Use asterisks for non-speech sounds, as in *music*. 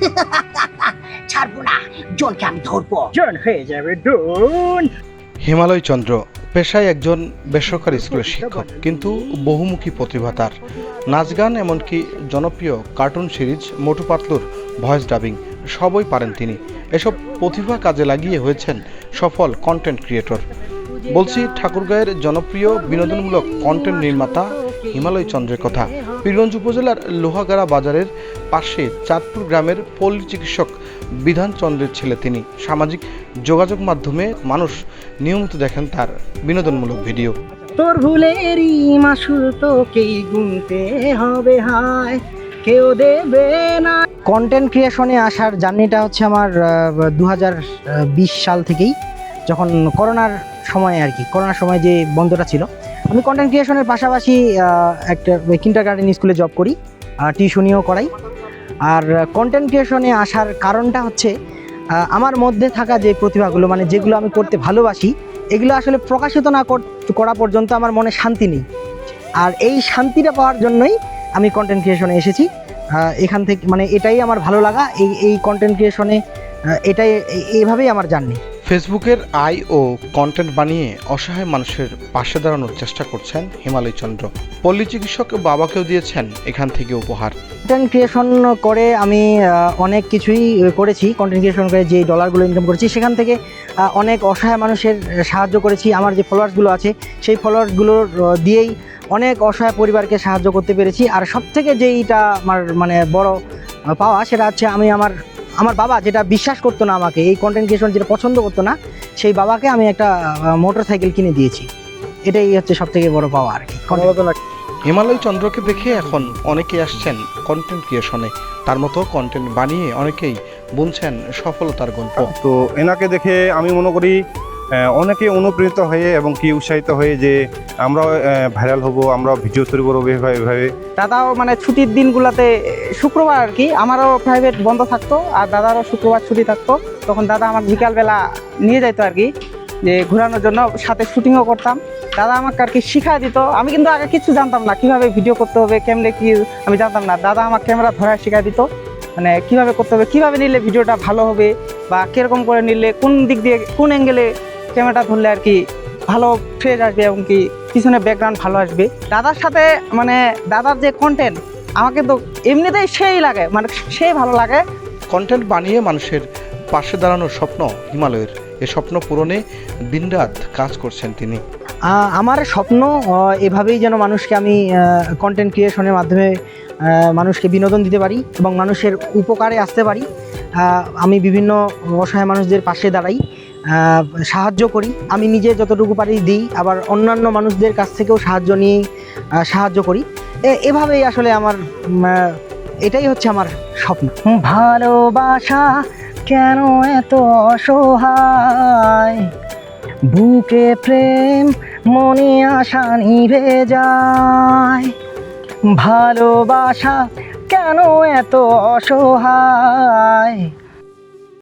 *laughs* ছাড়বো না জনকে আমি ধরবো। জন হয়ে যাবে ডন হিমালয় চন্দ্র পেশায় একজন বেসরকারি স্কুলের শিক্ষক কিন্তু বহুমুখী প্রতিভা তার। নাচ গান এমনকি জনপ্রিয় কার্টুন সিরিজ মোটু পাতলুর ভয়েস ডাবিং সবই পারেন তিনি। এসব প্রতিভা কাজে লাগিয়ে হয়েছেন সফল কন্টেন্ট ক্রিয়েটর বলছি ঠাকুরগাঁয়ের জনপ্রিয় বিনোদনমূলক কন্টেন্ট নির্মাতা হিমালয় চন্দ্রের কথা। পীরগঞ্জ উপজেলার লোহাগাড়া বাজারের পাশে চাঁদপুর গ্রামের পল্লী চিকিৎসক বিধান চন্দ্রের ছেলে তিনি। সামাজিক যোগাযোগ মাধ্যমে মানুষ নিয়মিত দেখেন তার বিনোদনমূলক ভিডিও। তোর ভুলেরই মাসুল তোকেই গুনতে হবে হায় কেউ দেবে না। কন্টেন্ট ক্রিয়েশনে আসার জার্নিটা হচ্ছে আমার দু হাজার বিশ সাল থেকেই। যখন করোনার সময় আর কি করোনার সময় যে বন্ধটা ছিল। আমি কন্টেন্ট ক্রিয়েশনের পাশাপাশি একটা কিন্টার গার্ডেন স্কুলে জব করি টিউশনিও করাই। আর কন্টেন্ট ক্রিয়েশনে আসার কারণটা হচ্ছে আমার মধ্যে থাকা যে প্রতিভাগুলো মানে যেগুলো আমি করতে ভালোবাসি, এগুলো আসলে প্রকাশিত না কর- পর্যন্ত আমার মনে শান্তি নেই। আর এই শান্তিটা পাওয়ার জন্যই আমি কন্টেন্ট ক্রিয়েশনে এসেছি। এখান থেকে মানে এটাই আমার ভালো লাগা, এই এই কন্টেন্ট ক্রিয়েশনে এটাই এই- এইভাবেই আমার জার্নি ফেসবুকের আই ও কন্টেন্ট বানিয়ে অসহায় মানুষের পাশে দাঁড়ানোর চেষ্টা করছেন হিমালয় চন্দ্র। পল্লী চিকিৎসক বাবাকেও দিয়েছেন এখান থেকে উপহার। কন্টেন্ট ক্রিয়েশন করে আমি অনেক কিছুই করেছি। কন্টেন্ট ক্রিয়েশন করে যে ডলারগুলো ইনকাম করেছি, সেখান থেকে অনেক অসহায় মানুষের সাহায্য করেছি। আমার যে ফলোয়ার্সগুলো আছে, সেই ফলোয়ার্সগুলোর দিয়েই অনেক অসহায় পরিবারকে সাহায্য করতে পেরেছি। আর সব থেকে যেইটা আমার মানে বড় পাওয়া, সেটা হচ্ছে আমি আমার আমার বাবা যেটা বিশ্বাস করতো না আমাকে এই কন্টেন্ট ক্রিয়েশন যেটা পছন্দ করতো না সেই বাবাকে আমি একটা মোটর সাইকেল কিনে দিয়েছি। এটাই হচ্ছে সব থেকে বড় পাওয়া আর কি হিমালয় চন্দ্রকে দেখে এখন অনেকেই আসছেন কন্টেন্ট ক্রিয়েশনে তার মতো কন্টেন্ট বানিয়ে অনেকেই বুনছেন সফলতার গল্প। তো এনাকে দেখে আমি মনে করি অনেকে অনুপ্রাণিত হয়ে এবং কি উৎসাহিত হয়ে যে আমরাও ভাইরাল হব, আমরা ভিডিও তৈরি করব, এভাবে এভাবে। দাদাও মানে ছুটির দিনগুলোতে, শুক্রবার আর কি, আমারও প্রাইভেট বন্ধ থাকতো আর দাদারও শুক্রবার ছুটি থাকতো। তখন দাদা আমার বিকালবেলা নিয়ে যাইতো আর কি, যে ঘোরানোর জন্য সাথে শুটিংও করতাম। দাদা আমাকে আর কি শিখাই দিত। আমি কিন্তু আগে কিছু জানতাম না, কীভাবে ভিডিও করতে হবে, কেমনে কি, আমি জানতাম না। দাদা আমার ক্যামেরা ধরায় শিখাই দিত মানে কীভাবে করতে হবে, কীভাবে নিলে ভিডিওটা ভালো হবে বা কীরকম করে নিলে, কোন দিক দিয়ে, কোন অ্যাঙ্গেলে ক্যামেরাটা ধরলে আর কি ভালো ফ্রেজ আসবে এবং কি পিছনে ব্যাকগ্রাউন্ড ভালো আসবে। দাদার সাথে মানে দাদার যে কন্টেন্ট আমাকে তো এমনিতেই সেই লাগে মানে সেই ভালো লাগে। কন্টেন্ট বানিয়ে মানুষের পাশে দাঁড়ানোর স্বপ্ন হিমালয়ের। এ স্বপ্ন পূরণে দিনরাত কাজ করছেন তিনি। আমার স্বপ্ন এভাবেই যেন মানুষকে আমি কন্টেন্ট ক্রিয়েশনের মাধ্যমে মানুষকে বিনোদন দিতে পারি এবং মানুষের উপকারে আসতে পারি। আমি বিভিন্ন অসহায় মানুষদের পাশে দাঁড়াই। সাহায্য করি। আমি নিজে যতটুকু পারি দিই, আবার অন্যান্য মানুষদের কাছ থেকেও সাহায্য নিয়ে সাহায্য করি। এভাবেই আসলে আমার এটাই হচ্ছে আমার স্বপ্ন। ভালোবাসা কেন এত অসহায়? বুকে প্রেম, মনে আশা নিভে যায়। ভালোবাসা কেন এত অসহায়?